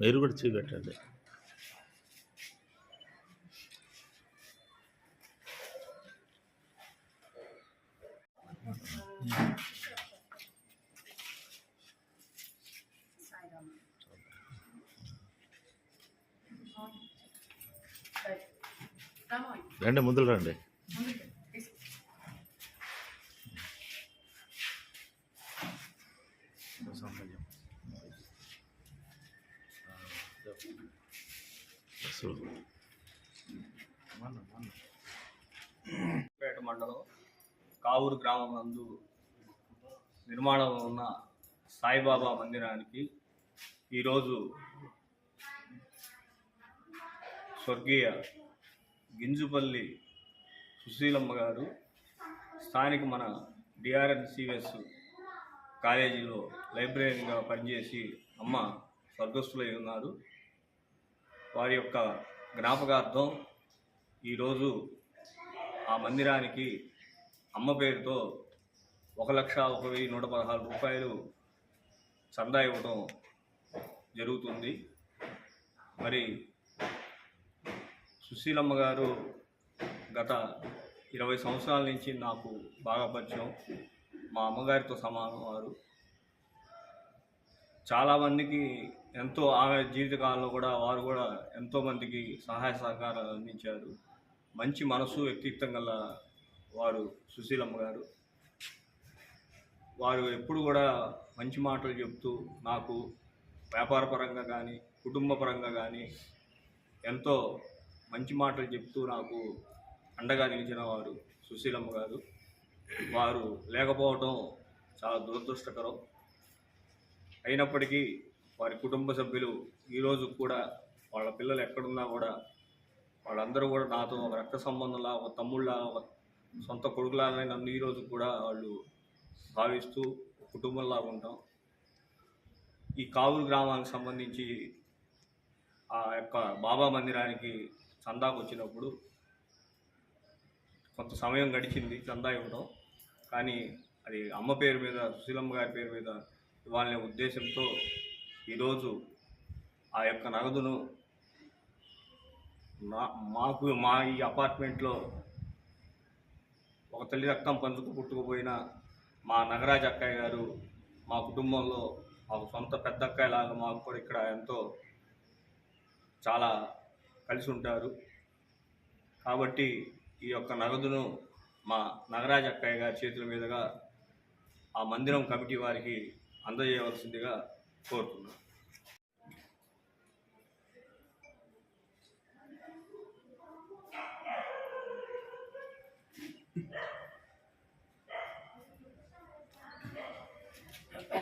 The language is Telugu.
మీరు కూడా చూపెట్టండి. రండి ముందులు రండి. పేట మండలం కావూరు గ్రామం నందు నిర్మాణంలో ఉన్న సాయిబాబా మందిరానికి ఈరోజు స్వర్గీయ గింజుపల్లి సుశీలమ్మ గారు స్థానిక మన డిఆర్ఎన్సిఎస్ కాలేజీలో లైబ్రరీగా పనిచేసి అమ్మ స్వర్గస్థులై ఉన్నారు. వారి యొక్క జ్ఞాపకార్థం ఈరోజు ఆ మందిరానికి అమ్మ పేరుతో ఒక లక్ష ఒక వెయ్యి నూట పదహారు రూపాయలు చందా ఇవ్వడం జరుగుతుంది. మరి సుశీలమ్మ గారు గత ఇరవై సంవత్సరాల నుంచి నాకు బాగా పరిచయం. మా అమ్మగారితో సమానం వారు. చాలామందికి ఎంతో ఆమె జీవితకాలంలో కూడా వారు కూడా ఎంతోమందికి సహాయ సహకారాలు అందించారు. మంచి మనసు వ్యక్తిత్వం గల వారు సుశీలమ్మ గారు. వారు ఎప్పుడు కూడా మంచి మాటలు చెప్తూ నాకు వ్యాపార పరంగా కానీ కుటుంబ పరంగా కానీ ఎంతో మంచి మాటలు చెప్తూ నాకు అండగా నిలిచిన వారు సుశీలమ్మ గారు. వారు లేకపోవటం చాలా దురదృష్టకరం. అయినప్పటికీ వారి కుటుంబ సభ్యులు ఈరోజు కూడా వాళ్ళ పిల్లలు ఎక్కడున్నా కూడా వాళ్ళందరూ కూడా నాతో ఒక రక్త సంబంధంలా ఒక తమ్ముళ్ళ ఒక సొంత కొడుకులాగానే నన్ను ఈరోజు కూడా వాళ్ళు భావిస్తూ కుటుంబంలా ఉంటాం. ఈ కావులు గ్రామానికి సంబంధించి ఆ యొక్క బాబా మందిరానికి చందాకు వచ్చినప్పుడు కొంత సమయం గడిచింది చందా ఇవ్వడం కానీ అది అమ్మ పేరు మీద సుశీలమ్మ గారి పేరు మీద వాళ్ళ ఉద్దేశంతో ఈరోజు ఆ యొక్క నగదును నా మాకు మా ఈ అపార్ట్మెంట్లో ఒక తల్లి రక్తం పంచుకు పుట్టుకుపోయిన మా నగరాజ్ అక్కయ్య గారు మా కుటుంబంలో మాకు సొంత పెద్ద అక్కయ్యలాగా మాకు కూడా ఇక్కడ ఎంతో చాలా కలిసి ఉంటారు. కాబట్టి ఈ యొక్క నగదును మా నగరాజ్ అక్కయ్య గారి చేతుల మీదుగా ఆ మందిరం కమిటీ వారికి అందజేయవలసిందిగా కోరుతున్నాను.